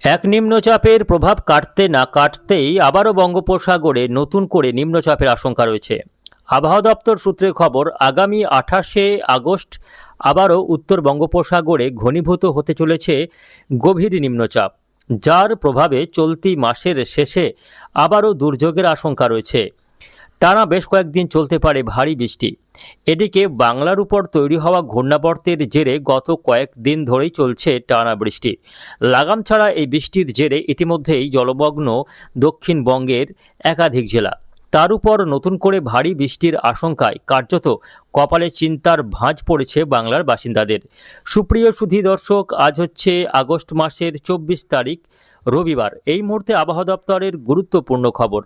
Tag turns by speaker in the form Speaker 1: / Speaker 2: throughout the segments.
Speaker 1: এক নিম্নচাপের প্রভাব কাটতে না কাটতেই আবারও বঙ্গোপসাগরে নতুন করে নিম্নচাপের আশঙ্কা রয়েছে। আবহাওয়া দপ্তর সূত্রে খবর, আগামী আঠাশে আগস্ট আবারও উত্তর বঙ্গোপসাগরে ঘনীভূত হতে চলেছে গভীর নিম্নচাপ, যার প্রভাবে চলতি মাসের শেষে আবারও দুর্যোগের আশঙ্কা রয়েছে। টানা বেশ কয়েকদিন চলতে পারে ভারী বৃষ্টি। এদিকে বাংলার উপর তৈরি হওয়া ঘূর্ণাবর্তের জেরে গত কয়েকদিন ধরেই চলছে টানা বৃষ্টি। লাগাম ছাড়া এই বৃষ্টির জেরে ইতিমধ্যেই জলমগ্ন দক্ষিণবঙ্গের একাধিক জেলা। তার উপর নতুন করে ভারী বৃষ্টির আশঙ্কায় কার্যত কপালে চিন্তার ভাঁজ পড়েছে বাংলার বাসিন্দাদের। সুপ্রিয় সুধী দর্শক, আজ হচ্ছে আগস্ট মাসের চব্বিশ তারিখ, রবিবার। এই মুহূর্তে আবহাওয়া দপ্তরের গুরুত্বপূর্ণ খবর।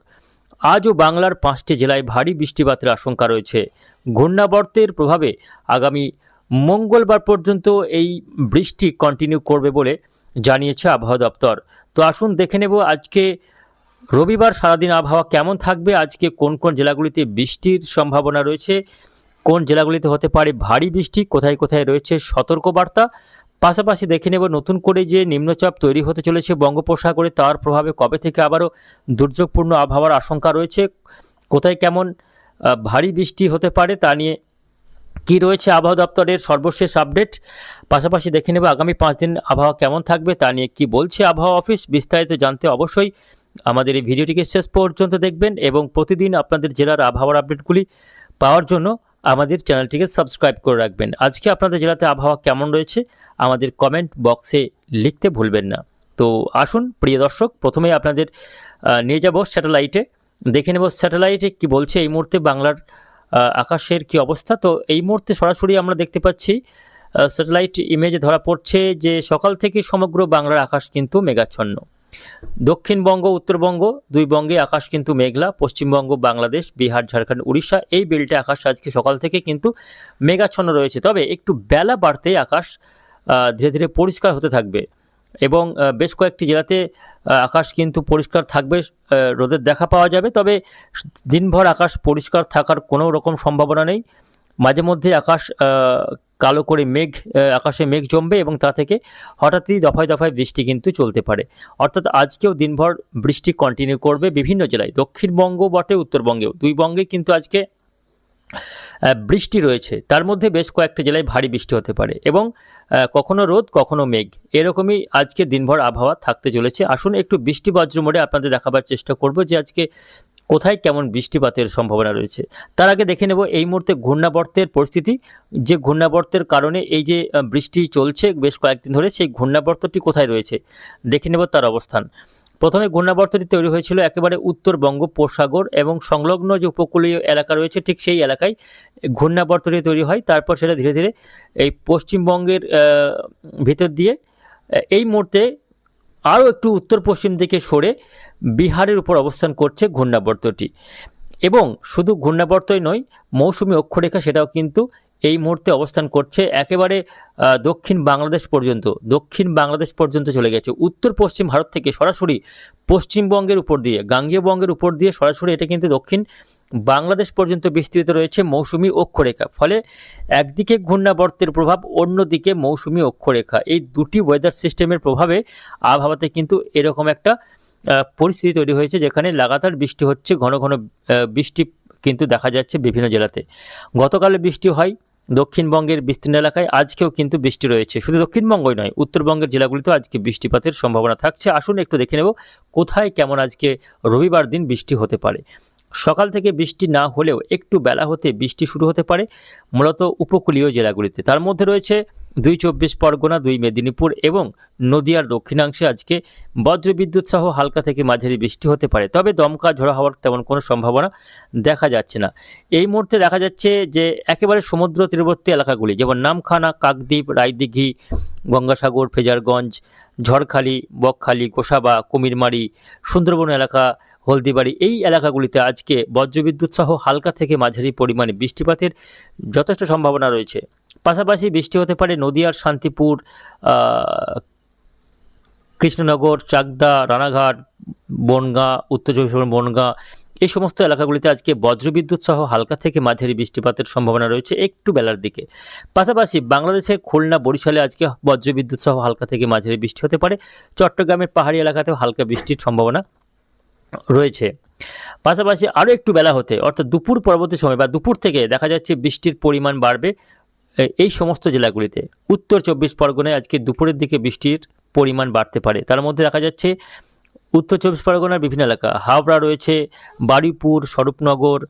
Speaker 1: আজও বাংলার পাঁচটি জেলায় ভারী বৃষ্টিপাতের আশঙ্কা রয়েছে। ঘূর্ণাবর্তের প্রভাবে আগামী মঙ্গলবার পর্যন্ত এই বৃষ্টি কন্টিনিউ করবে বলে জানিয়েছে আবহাওয়া দপ্তর। তো আসুন দেখে নেব আজকে রবিবার সারাদিন আবহাওয়া কেমন থাকবে, আজকে কোন কোন জেলাগুলিতে বৃষ্টির সম্ভাবনা রয়েছে, কোন জেলাগুলিতে হতে পারে ভারী বৃষ্টি, কোথায় কোথায় রয়েছে সতর্কবার্তা পাশাপাশি দেখে নেব নতুন করে যে নিম্নচাপ তৈরি হতে চলেছে বঙ্গোপসাগরে, তার প্রভাবে কবে থেকে আবারও দুর্যোগপূর্ণ আবহাওয়ার আশঙ্কা রয়েছে, কোথায় কেমন ভারী বৃষ্টি হতে পারে তা নিয়ে কি রয়েছে আবহাওয়া দপ্তরের সর্বশেষ আপডেট। পাশাপাশি দেখে নেব আগামী পাঁচ দিন আবহাওয়া কেমন থাকবে তা নিয়ে কি বলছে আবহাওয়া অফিস, বিস্তারিত জানতে অবশ্যই আমাদের এই ভিডিওটিকে শেষ পর্যন্ত দেখবেন এবং প্রতিদিন আপনাদের জেলার আবহাওয়ার আপডেটগুলি পাওয়ার জন্য আমাদের চ্যানেলটিকে সাবস্ক্রাইব করে রাখবেন। আজকে আপনাদের জেলাতে আবহাওয়া কেমন রয়েছে, আমাদের কমেন্ট বক্সে লিখতে ভুলবেন না। তো আসুন, প্রিয় দর্শক, প্রথমেই আপনাদের নিয়ে যাব স্যাটেলাইটে দেখে নেব স্যাটেলাইটে কি বলছে এই মুহূর্তে বাংলার আকাশের কি অবস্থা। তো এই মুহূর্তে সরাসরি আমরা দেখতে পাচ্ছি স্যাটেলাইট ইমেজে ধরা পড়ছে যে সকাল থেকে সমগ্র বাংলার আকাশ কিন্তু মেঘাচ্ছন্ন। দক্ষিণবঙ্গ, উত্তরবঙ্গ, দুই বঙ্গে আকাশ কিন্তু মেঘলা। পশ্চিমবঙ্গ, বাংলাদেশ, বিহার, ঝাড়খণ্ড, উড়িষ্যা, এই বেল্টে আকাশ আজকে সকাল থেকে কিন্তু মেঘাচ্ছন্ন রয়েছে। তবে একটু বেলা বাড়তে আকাশ ধীরে ধীরে পরিষ্কার হতে থাকবে এবং বেশ কয়েকটি জেলাতে আকাশ কিন্তু পরিষ্কার থাকবে রোদের দেখা পাওয়া যাবে। তবে দিনভর আকাশ পরিষ্কার থাকার কোনো রকম সম্ভাবনা নেই। মাঝে মধ্যে আকাশ কালো করে মেঘ আকাশে মেঘ জমবে এবং তা থেকে হঠাৎই দফায় দফায় বৃষ্টি কিন্তু চলতে পারে। অর্থাৎ আজকেও দিনভর বৃষ্টি কন্টিনিউ করবে বিভিন্ন জেলায়। দক্ষিণবঙ্গ বটে, উত্তরবঙ্গেও। দুই বঙ্গে কিন্তু আজকে বৃষ্টি রয়েছে। তার মধ্যে বেশ কয়েকটা জেলায় ভারী বৃষ্টি হতে পারে এবং কখনো রোদ, কখনো মেঘ। এরকমই আজকে দিনভর আবহাওয়া থাকতে চলেছে। আসুন একটু বৃষ্টি বজ্র মোড়ে আপনাদের দেখাবার চেষ্টা করব যে আজকে কোথায় কেমন বৃষ্টিপাতের সম্ভাবনা রয়েছে? তার আগে দেখে নেব এই মুহূর্তে ঘূর্ণাবর্তের পরিস্থিতি। যে ঘূর্ণাবর্তের কারণে এই যে বৃষ্টি চলছে বেশ কয়েকদিন ধরে, সেই ঘূর্ণাবর্তটি কোথায় রয়েছে? দেখে নেব তার অবস্থান। প্রথমে ঘূর্ণাবর্তটি তৈরি হয়েছিল একেবারে উত্তর বঙ্গোপসাগর এবং সংলগ্ন যে উপকূলীয় এলাকা রয়েছে, ঠিক সেই এলাকায় ঘূর্ণাবর্তটি তৈরি হয়। তারপর সেটা ধীরে ধীরে এই পশ্চিমবঙ্গের ভিতর দিয়ে এই মুহূর্তে আরও একটু উত্তর পশ্চিম দিকে সরে বিহারের উপর অবস্থান করছে ঘূর্ণাবর্তটি। এবং শুধু ঘূর্ণাবর্তই নয়, মৌসুমি অক্ষরেখা সেটাও কিন্তু এই মুহূর্তে অবস্থান করছে একেবারে দক্ষিণ বাংলাদেশ পর্যন্ত, দক্ষিণ বাংলাদেশ পর্যন্ত চলে গেছে। উত্তর পশ্চিম ভারত থেকে সরাসরি পশ্চিমবঙ্গের উপর দিয়ে, গাঙ্গেয় বঙ্গের উপর দিয়ে সরাসরি এটা কিন্তু দক্ষিণ বাংলাদেশ পর্যন্ত বিস্তৃত রয়েছে মৌসুমি অক্ষরেখা। ফলে একদিকে ঘূর্ণাবর্তের প্রভাব, অন্যদিকে মৌসুমি অক্ষরেখা। এই দুটি ওয়েদার সিস্টেমের প্রভাবে আবহাওয়াতে কিন্তু এরকম একটা পরিস্থিতি তৈরি হয়েছে যেখানে লাগাতার বৃষ্টি হচ্ছে, ঘন ঘন বৃষ্টি কিন্তু দেখা যাচ্ছে বিভিন্ন জেলাতে। গতকালে বৃষ্টি হয় দক্ষিণবঙ্গের বিস্তীর্ণ এলাকায়, আজকেও কিন্তু বৃষ্টি রয়েছে। শুধু দক্ষিণবঙ্গই নয়, উত্তরবঙ্গের জেলাগুলিতেও আজকে বৃষ্টিপাতের সম্ভাবনা থাকছে। আসুন একটু দেখে নেব কোথায় কেমন আজকে রবিবার দিন বৃষ্টি হতে পারে। সকাল থেকে বৃষ্টি না হলেও একটু বেলা হতে বৃষ্টি শুরু হতে পারে, মূলত উপকূলীয় জেলাগুলিতে। তার মধ্যে রয়েছে দুই চব্বিশ পরগনা, দুই মেদিনীপুর এবং নদিয়ার দক্ষিণাংশে আজকে বজ্রবিদ্যুৎ সহ হালকা থেকে মাঝারি বৃষ্টি হতে পারে। তবে দমকা ঝোড়ো হওয়ার তেমন কোনো সম্ভাবনা দেখা যাচ্ছে না। এই মুহূর্তে দেখা যাচ্ছে যে একেবারে সমুদ্র তীরবর্তী এলাকাগুলি যেমন নামখানা, কাকদ্বীপ, রায়দিঘি, গঙ্গাসাগর, ফেজারগঞ্জ, ঝড়খালি, বকখালি, গোসাবা, কুমিরমারি, সুন্দরবন এলাকা, হলদিবাড়ি এই এলাকাগুলিতে আজকে বজ্রবিদ্যুৎ সহ হালকা থেকে মাঝারি পরিমাণে বৃষ্টিপাতের যথেষ্ট সম্ভাবনা রয়েছে। পাশাপাশি বৃষ্টি হতে পারে নদিয়ার শান্তিপুর কৃষ্ণনগর, চাকদা, রানাঘাট, বনগাঁ, উত্তর চব্বিশ পরগনা, বনগাঁ, এই সমস্ত এলাকাগুলিতে আজকে বজ্রবিদ্যুৎ সহ হালকা থেকে মাঝারি বৃষ্টিপাতের সম্ভাবনা রয়েছে একটু বেলার দিকে। পাশাপাশি বাংলাদেশের খুলনা বরিশালে আজকে বজ্রবিদ্যুৎ সহ হালকা থেকে মাঝারি বৃষ্টি হতে পারে। চট্টগ্রামের পাহাড়ি এলাকাতেও হালকা বৃষ্টির সম্ভাবনা রয়েছে। পাশাপাশি আরও একটু বেলা হতে, অর্থাৎ দুপুর পরবর্তী সময় বা দুপুর থেকে দেখা যাচ্ছে বৃষ্টির পরিমাণ বাড়বে। এই সমস্ত জেলাগুলিতে। উত্তর চব্বিশ পরগনায় আজকে দুপুরের দিকে বৃষ্টির পরিমাণ বাড়তে পারে। তার মধ্যে দেখা যাচ্ছে, উত্তর চব্বিশ পরগনার বিভিন্ন এলাকা, হাওড়া রয়েছে, বারুইপুর, স্বরূপনগর,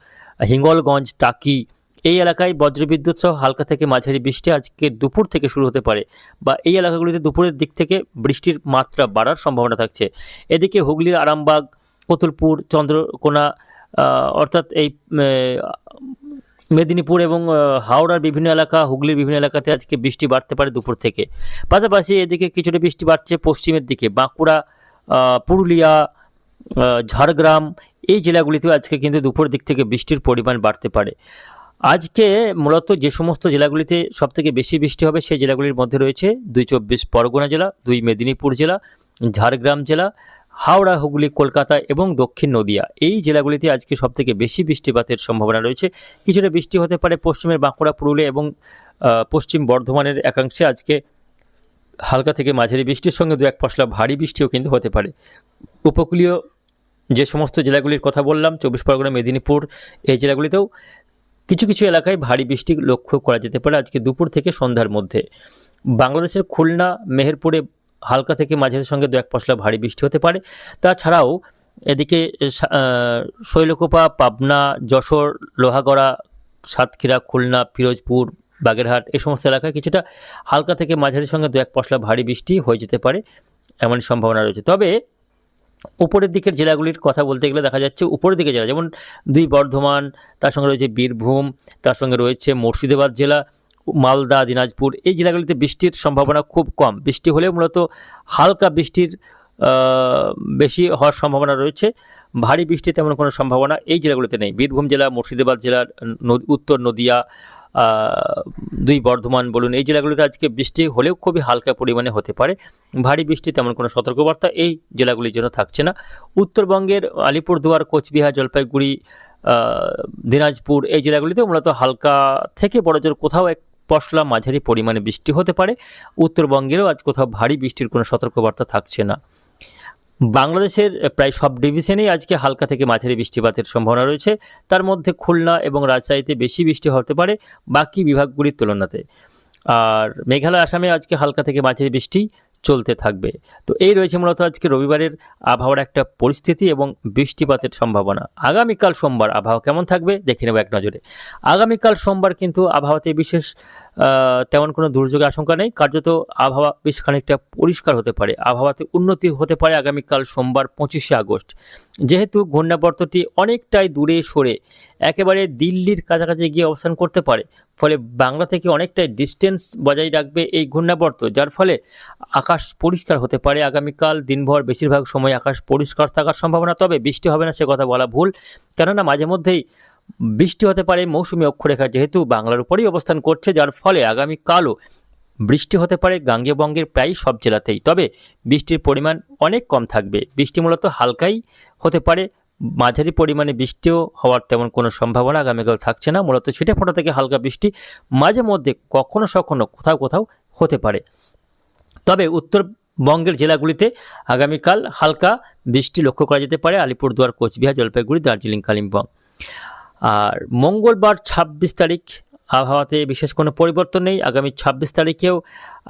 Speaker 1: হিঙ্গলগঞ্জ, টাকি, এই এলাকায় বজ্রবিদ্যুৎ সহ হালকা থেকে মাঝারি বৃষ্টি আজকে দুপুর থেকে শুরু হতে পারে বা এই এলাকাগুলিতে দুপুরের দিক থেকে বৃষ্টির মাত্রা বাড়ার সম্ভাবনা থাকছে। এদিকে হুগলির আরামবাগ, কতুলপুর, চন্দ্রকোনা অর্থাৎ এই মেদিনীপুর এবং হাওড়ার বিভিন্ন এলাকা, হুগলির বিভিন্ন এলাকাতে আজকে বৃষ্টি বাড়তে পারে দুপুর থেকে। পাশাপাশি এদিকে কিছুটা বৃষ্টি বাড়ছে পশ্চিমের দিকে। বাঁকুড়া পুরুলিয়া ঝাড়গ্রাম এই জেলাগুলিতেও আজকে কিন্তু দুপুর দিক থেকে বৃষ্টির পরিমাণ বাড়তে পারে। আজকে মূলত যে সমস্ত জেলাগুলিতে সবথেকে বেশি বৃষ্টি হবে সেই জেলাগুলির মধ্যে রয়েছে দুই চব্বিশ পরগনা জেলা, দুই মেদিনীপুর জেলা, ঝাড়গ্রাম জেলা হাওড়া, হুগলি, কলকাতা এবং দক্ষিণ নদিয়া। এই জেলাগুলিতে আজকে সবথেকে বেশি বৃষ্টিপাতের সম্ভাবনা রয়েছে। কিছুটা বৃষ্টি হতে পারে পশ্চিমের বাঁকুড়া, পুরুলিয়া এবং পশ্চিম বর্ধমানের একাংশে। আজকে হালকা থেকে মাঝারি বৃষ্টির সঙ্গে দু এক পশলা ভারী বৃষ্টিও কিন্তু হতে পারে। উপকূলীয় যে সমস্ত জেলাগুলির কথা বললাম, চব্বিশ পরগনা, মেদিনীপুর, এই জেলাগুলিতেও কিছু কিছু এলাকায় ভারী বৃষ্টি লক্ষ্য করা যেতে পারে আজকে দুপুর থেকে সন্ধ্যার মধ্যে। বাংলাদেশের খুলনা, মেহেরপুরে হালকা থেকে মাঝারি সঙ্গে দু এক পশলা ভারী বৃষ্টি হতে পারে। তাছাড়াও এদিকে শৈলকুপা, পাবনা, যশোর, লোহাগড়া, সাতক্ষীরা, খুলনা, ফিরোজপুর, বাগেরহাট এই সমস্ত এলাকায় কিছুটা হালকা থেকে মাঝারি সঙ্গে দু এক পশলা ভারী বৃষ্টি হয়ে যেতে পারে এমন সম্ভাবনা রয়েছে। তবে উপরের দিকের জেলাগুলির কথা বলতে গেলে দেখা যাচ্ছে উপরের দিকে জেলা, যেমন দুই বর্ধমান, তার সঙ্গে রয়েছে বীরভূম, তার সঙ্গে রয়েছে মুর্শিদাবাদ জেলা মালদা, দিনাজপুর এই জেলাগুলিতে বৃষ্টির সম্ভাবনা খুব কম। বৃষ্টি হলেও মূলত হালকা বৃষ্টির বেশি হওয়ার সম্ভাবনা রয়েছে। ভারী বৃষ্টি তেমন কোনো সম্ভাবনা এই জেলাগুলিতে নেই। বীরভূম জেলা, মুর্শিদাবাদ জেলার উত্তর নদিয়া দুই বর্ধমান বলুন, এই জেলাগুলিতে আজকে বৃষ্টি হলেও খুবই হালকা পরিমাণে হতে পারে। ভারী বৃষ্টি তেমন কোনো সতর্কবার্তা এই জেলাগুলির জন্য থাকছে না। উত্তরবঙ্গের আলিপুরদুয়ার, কোচবিহার, জলপাইগুড়ি দিনাজপুর এই জেলাগুলিতেও মূলত হালকা থেকে বড়জোর কোথাও এক পশলা মাঝারি পরিমাণে বৃষ্টি হতে পারে। উত্তরবঙ্গেরও আজ কোথাও ভারী বৃষ্টির কোনো সতর্কবার্তা থাকছে না। বাংলাদেশের প্রায় সব ডিভিশনেই আজকে হালকা থেকে মাঝারি বৃষ্টিপাতের সম্ভাবনা রয়েছে। তার মধ্যে খুলনা এবং রাজশাহীতে বেশি বৃষ্টি হতে পারে বাকি বিভাগগুলির তুলনাতে। আর মেঘালয়, আসামে আজকে হালকা থেকে মাঝারি বৃষ্টি চলতে থাকবে। তো এই রয়েছে মূলত আজকে রবিবারের আবহাওয়ার একটা পরিস্থিতি এবং বৃষ্টিপাতের সম্ভাবনা। আগামীকাল সোমবার আবহাওয়া কেমন থাকবে? দেখে নেব এক নজরে। আগামীকাল সোমবার কিন্তু আবহাওয়াতে বিশেষ তেমন কোনো দুর্যোগের আশঙ্কা নেই। কার্যত আবহাওয়া বেশ খানিকটা পরিষ্কার হতে পারে। আবহাওয়াতে উন্নতি হতে পারে আগামীকাল সোমবার, পঁচিশে আগস্ট। যেহেতু ঘূর্ণাবর্তটি অনেকটাই দূরে সরে একেবারে দিল্লির কাছাকাছি গিয়ে অবস্থান করতে পারে, ফলে বাংলা থেকে অনেকটাই ডিস্টেন্স বজায় রাখবে এই ঘূর্ণাবর্ত, যার ফলে আকাশ পরিষ্কার হতে পারে আগামীকাল। দিনভর বেশিরভাগ সময় আকাশ পরিষ্কার থাকার সম্ভাবনা, তবে বৃষ্টি হবে না সে কথা বলা ভুল। কেননা মাঝে মধ্যেই বৃষ্টি হতে পারে, মৌসুমী অক্ষরেখা যেহেতু বাংলার উপরেই অবস্থান করছে, যার ফলে আগামীকালও বৃষ্টি হতে পারে গাঙ্গেবঙ্গের প্রায় সব জেলাতেই। তবে বৃষ্টির পরিমাণ অনেক কম থাকবে। বৃষ্টি মূলত হালকাই হতে পারে, মাঝারি পরিমাণে বৃষ্টিও হওয়ার তেমন কোনো সম্ভাবনা আগামীকাল থাকছে না। মূলত ছিটে ফোটা থেকে হালকা বৃষ্টি মাঝে মধ্যে কখনো সখনো কোথাও কোথাও হতে পারে। তবে উত্তরবঙ্গের জেলাগুলিতে আগামীকাল হালকা বৃষ্টি লক্ষ্য করা যেতে পারে, আলিপুরদুয়ার, কোচবিহার, জলপাইগুড়ি, দার্জিলিং, কালিম্পং। আর মঙ্গলবার ছাব্বিশ তারিখ আবহাওয়াতে বিশেষ কোনো পরিবর্তন নেই। আগামী ছাব্বিশ তারিখেও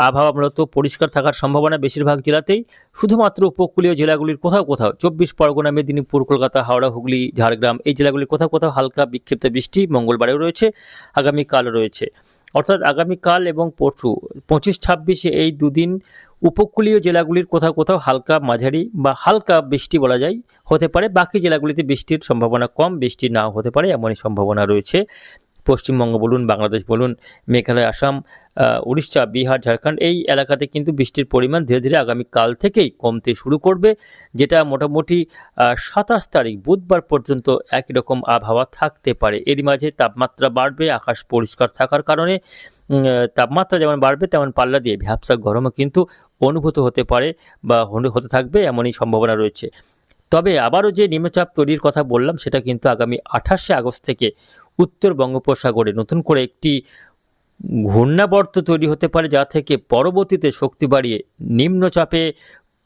Speaker 1: আবহাওয়া মূলত পরিষ্কার থাকার সম্ভাবনা বেশিরভাগ জেলাতেই। শুধুমাত্র উপকূলীয় জেলাগুলির কোথাও কোথাও চব্বিশ পরগনা, মেদিনীপুর, কলকাতা, হাওড়া, হুগলি, ঝাড়গ্রাম এই জেলাগুলির কোথাও কোথাও হালকা বিক্ষিপ্ত বৃষ্টি মঙ্গলবারেও রয়েছে, আগামীকালও রয়েছে। অর্থাৎ আগামীকাল এবং পরশু পঁচিশ ছাব্বিশে এই দুদিন উপকূলীয় জেলাগুলির কোথাও কোথাও হালকা মাঝারি বা হালকা বৃষ্টি বলা যায়। হতে পারে বাকি জেলাগুলিতে বৃষ্টির সম্ভাবনা কম, বৃষ্টি নাও হতে পারে, এমনই সম্ভাবনা রয়েছে। পশ্চিমবঙ্গ বলুন, বাংলাদেশ বলুন, মেঘালয়, আসাম উড়িষ্যা, বিহার, ঝাড়খণ্ড, এই এলাকাতে কিন্তু বৃষ্টির পরিমাণ ধীরে ধীরে আগামীকাল থেকেই কমতে শুরু করবে, যেটা মোটামুটি সাতাশ তারিখ বুধবার পর্যন্ত একই রকম আবহাওয়া থাকতে পারে। এরই মাঝে তাপমাত্রা বাড়বে, আকাশ পরিষ্কার থাকার কারণে তাপমাত্রা যেমন বাড়বে, তেমন পাল্লা দিয়ে ভ্যাবসা গরমও কিন্তু অনুভূত হতে পারে বা হতে- থাকবে এমনই সম্ভাবনা রয়েছে। তবে আবারও যে নিম্নচাপ তৈরির কথা বললাম, সেটা কিন্তু আগামী আঠাশে আগস্ট থেকে উত্তর বঙ্গোপসাগরে নতুন করে একটি ঘূর্ণাবর্ত তৈরি হতে পারে, যা থেকে পরবর্তীতে শক্তি বাড়িয়ে নিম্নচাপে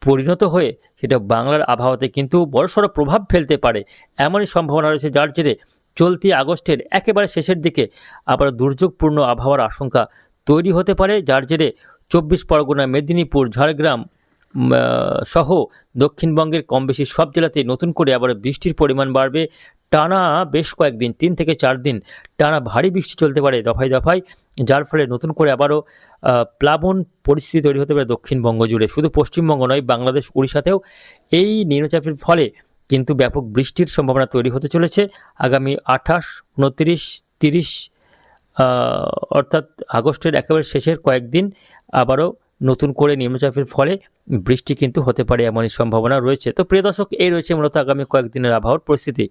Speaker 1: পরিণত হয়ে সেটা বাংলার আবহাওয়াতে কিন্তু বড়সড় প্রভাব ফেলতে পারে এমনই সম্ভাবনা রয়েছে, যার জেরে চলতি আগস্টের একেবারে শেষের দিকে আবার দুর্যোগপূর্ণ আবহাওয়ার আশঙ্কা তৈরি হতে পারে, যার জেরে চব্বিশ পরগনা, মেদিনীপুর, ঝাড়গ্রাম সহ দক্ষিণবঙ্গের কম বেশি সব জেলাতে নতুন করে আবার বৃষ্টির পরিমাণ বাড়বে। টানা বেশ কয়েকদিন, তিন থেকে চার দিন টানা ভারী বৃষ্টি চলতে পারে দফায় দফায়, যার ফলে নতুন করে আবারও প্লাবন পরিস্থিতি তৈরি হতে পারে দক্ষিণবঙ্গ জুড়ে। শুধু পশ্চিমবঙ্গ নয়, বাংলাদেশ, উড়িষ্যাতেও এই নিম্নচাপের ফলে কিন্তু ব্যাপক বৃষ্টির সম্ভাবনা তৈরি হতে চলেছে। আগামী আঠাশ, উনত্রিশ, তিরিশ অর্থাৎ আগস্টের একেবারে শেষের কয়েকদিন আবারও নতুন করে নিম্নচাপের ফলে বৃষ্টি কিন্তু হতে পারে এমনই সম্ভাবনা রয়েছে। তো প্রিয় দর্শক, এই রয়েছে মূলত আগামী কয়েকদিনের আবহাওয়ার পরিস্থিতি।